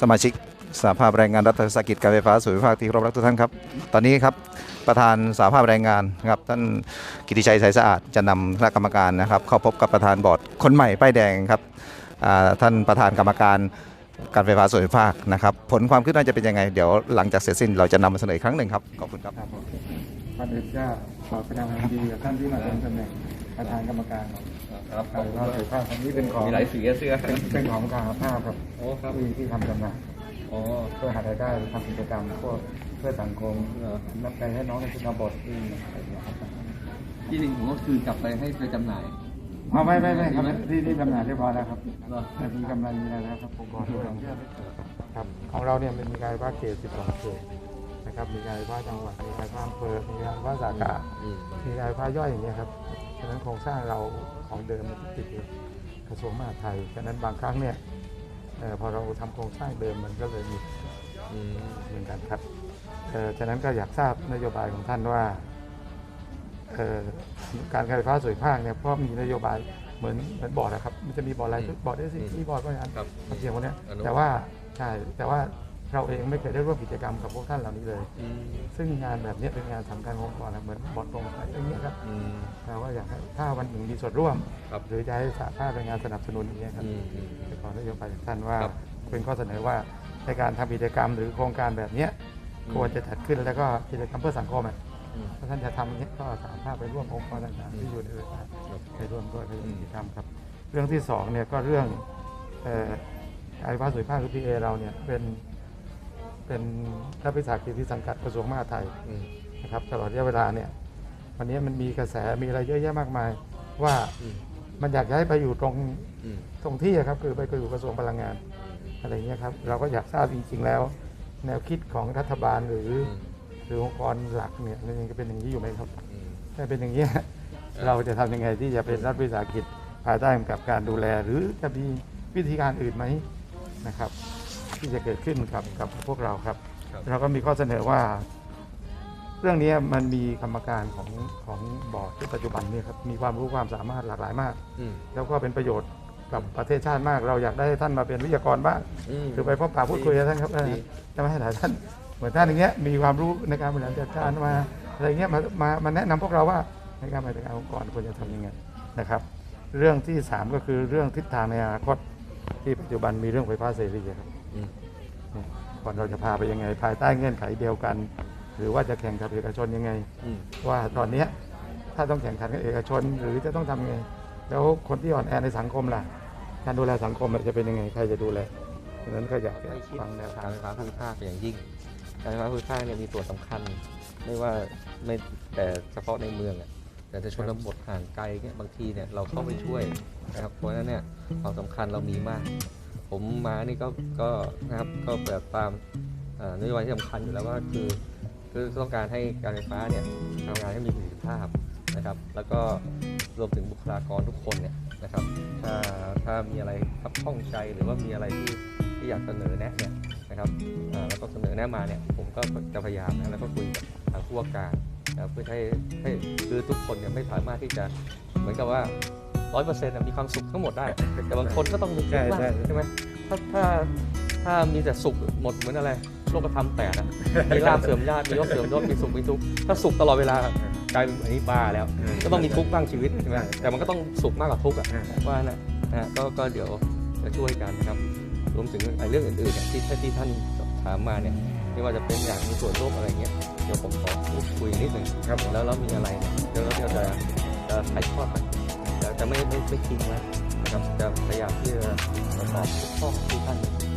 สมาชิกสหภาพแรงงานรัฐวิสาหกิจการไฟฟ้าส่วนภูมิภาคที่เคารพรักทุกท่านครับ ตอนนี้ครับประธานสหภาพแรงงานครับท่านกิติชัยสายสะอาดจะนำคณะกรรมการนะครับ เข้าพบกับประธานบอร์ดคนใหม่ป้ายแดงครับอ่าท่านประธานกรรมการการไฟฟ้าส่วนภูมิภาคนะครับ ผลความคืบหน้าจะเป็นยังไง เดี๋ยวหลังจากเสร็จสิ้นเราจะนำมาเสนออีกครั้งหนึ่งครับขอบคุณครับ ครับผมก่อนอื่นก็ขอแสดงความยินดีกับท่านที่มาดำรงตำแหน่ง ประธานกรรมการครับการว่าถือว่าอันนี้เป็นของมีหลายสีอะเสื้อเป็นเป็นของทางภาพครับโอ้ครับที่ที่ทำจำหน่ายอ๋อเพื่อหารายได้ทำกิจกรรมพวกเพื่อสังคมเหรอรับใจให้น้องในชนบทที่อะไรอย่างเงี้ยครับที่จริงผมก็คือกลับไปให้ไปจำหน่ายอ๋อไม่ไม่ไม่ครับที่ที่จำหน่ายเรียบร้อยแล้วครับเหรอแต่มีกำไรมีอะไรแล้วครับผมขอด้วยครับของเราเนี่ยมันมีการไฟฟ้าเขต12เขตนะครับมีการไฟฟ้าจังหวัดมีการไฟฟ้าอำเภอมีการไฟฟ้าสาขาอืมมีการไฟฟ้าย่อยอย่างเงี้ยครับ ฉะนั้นโครงสร้างเราของเดิมมันติดอยู่กระทรวงมหาดไทย ฉะนั้นบางครั้งเนี่ยเอ่อพอเราทำโครงสร้างเดิมมันก็เลยมีอืมเหมือนกันครับเอ่อฉะนั้นก็อยากทราบนโยบายของท่านว่าเอ่อการการไฟฟ้าส่วนภาคเนี่ยเพราะมีนโยบายเหมือนเหมือนบอร์ดนะครับ มันจะมีบอร์ดอะไรบอร์ดเอสซีบอร์ดบริหารครับเสียงพวกเนี้ยอนุแต่ว่าใช่แต่ว่า เราเองไม่เคยได้ร่วมกิจกรรมกับพวกท่านเหล่านี้เลยอืมซึ่งงานแบบเนี้ยเป็นงานสำคัญขององค์กรนะเหมือนบอร์ดตรงอะไรอย่างเงี้ยครับอืมเราก็อยากให้ถ้าวันหนึ่งมีส่วนร่วมครับหรือจะให้สาภาพแรงงานสนับสนุนอย่างเงี้ยครับอืมอืมจะขอนโยบายจากท่านว่าครับเป็นข้อเสนอว่าในการทำกิจกรรมหรือโครงการแบบเนี้ยอืมควรจะจัดขึ้นแล้วก็กิจกรรมเพื่อสังคมอะอืมถ้าท่านจะทำอย่างเงี้ยก็สามารถไปร่วมองค์กรต่างๆที่อยู่ในเรือไปร่วมด้วยไปร่วมกิจกรรมครับ เรื่องที่สองเนี่ยก็เรื่องเอ่อไอ้ภาคสุริภาคคือพีเอเราเนี่ยเป็น เป็นรัฐวิสาหกิจที่สังกัดกระทรวงมหาดไทยนะครับตลอดระยะเวลาเนี่ยวันนี้มันมีกระแสมีอะไรเยอะแยะมากมาย ว่ามันอยากจะให้ไปอยู่ตรงตรงที่ครับคือไปอยู่กระทรวงพลังงานอะไรเงี้ยครับเราก็อยากทราบจริง ๆ แล้ว แนวคิดของรัฐบาลหรือ หรือองค์กรหลักเนี่ยมันยังจะเป็นอย่างนี้อยู่ไหมครับถ้าเป็นอย่างนี้เราจะทำยังไงที่จะเป็นรัฐวิสาหกิจภายใต้กำกับการดูแล หรือจะมีวิธีการอื่นไหมนะครับ ที่จะเกิดขึ้นกับกับพวกเราครับครับ เราก็มีข้อเสนอว่า เรื่องนี้มันมีกรรมการของของบอร์ดที่ปัจจุบันเนี่ยครับมีความรู้ความสามารถหลากหลายมากอืมแล้วก็เป็นประโยชน์กับประเทศชาติมาก เราอยากได้ท่านมาเป็นวิทยากรบ้างอืมคือไปพบปะพูดคุยกับท่านครับเออดีจะไม่ให้หลายท่านเหมือนท่านอย่างเงี้ยมีความรู้ในการบริหารจัดการมาอะไรเงี้ยมามามาแนะนำพวกเราว่าในการบริหารจัดการองค์กรควรจะทำยังไงนะครับ เรื่องที่สามก็คือเรื่องทิศทางในอนาคตที่ปัจจุบันมีเรื่องไฟฟ้าเสรีครับอืม ก่อนเราจะพาไปยังไง ภายใต้เงื่อนไขเดียวกัน หรือว่าจะแข่งกับเอกชนยังไงอืมว่าตอนเนี้ยถ้าต้องแข่งขันกับเอกชน หรือจะต้องทำยังไง แล้วคนที่อ่อนแอในสังคมล่ะ การดูแลสังคมจะเป็นยังไงใครจะดูแลฉะนั้นก็อยากจะใกล้ชิดฟังแนวทากางรไฟฟ้าภูมิภาคเป็นอย่างยิ่ง การไฟฟ้าภูมิภาคเนี่ยมีส่วนสำคัญ ไม่ว่าไม่แต่เฉพาะในเมืองอะแต่ในชนบทห่างไกลเนี่ยบางทีเนี่ยเราเข้าไปช่วยนะครับเพราะฉะนั้นเนี่ยความสำคัญเรามีมาก ผมมานี่ก็ก็นะครับก็แบบตามนโยบายที่สำคัญอยู่แล้วว่าคือคือต้องการให้การไฟฟ้าเนี่ยทำงานให้มีประสิทธิภาพนะครับ แล้วก็รวมถึงบุคลากรทุกคนเนี่ยนะครับ ถ้าถ้ามีอะไรขับข้องใจหรือว่ามีอะไรที่ที่อยากเสนอแนะเนี่ยนะครับแล้วก็เสนอแนะมาเนี่ยผมก็จะพยายามนะแล้วก็คุยกับทางผู้ว่าการนะครับเพื่อให้ให้คือทุกคนเนี่ยไม่สามารถที่จะเหมือนกับว่า ร้อยเปอร์เซ็นต์มีความสุขทั้งหมดได้ แต่บางคนก็ต้องมีทุกข์บ้างใช่ไหมถ้าถ้าถ้ามีแต่สุขหมดเหมือนอะไรโลกธรรมแตกอะมีลาบเสื่อมญาติมียศเสื่อมยศมีสุขมีทุกข์ถ้าสุขตลอดเวลากลายเป็นอันนี้บ้าแล้ว ก็ต้องมีทุกข์บ้างชีวิตใช่ไหมแต่มันก็ต้องสุขมากกว่าทุกข์อะว่านะนะฮะก็ก็เดี๋ยวจะช่วยกันนะครับรวมถึงไอ้เรื่องอื่นๆเนี่ยที่ที่ท่านถามมาเนี่ยไม่ว่าจะเป็นอยากมีส่วนร่วมอะไรเงี้ยเดี๋ยวผมขอพูดคุยนิดหนึ่งครับแล้วแล้วมีอะไรเนี่ยเดี๋ยวเราจะจะจะถ่ายทอดไป จะไม่ไม่ไม่ทิ้งนะครับจะพยายามที่จะตอบทุกข้อที่ท่าน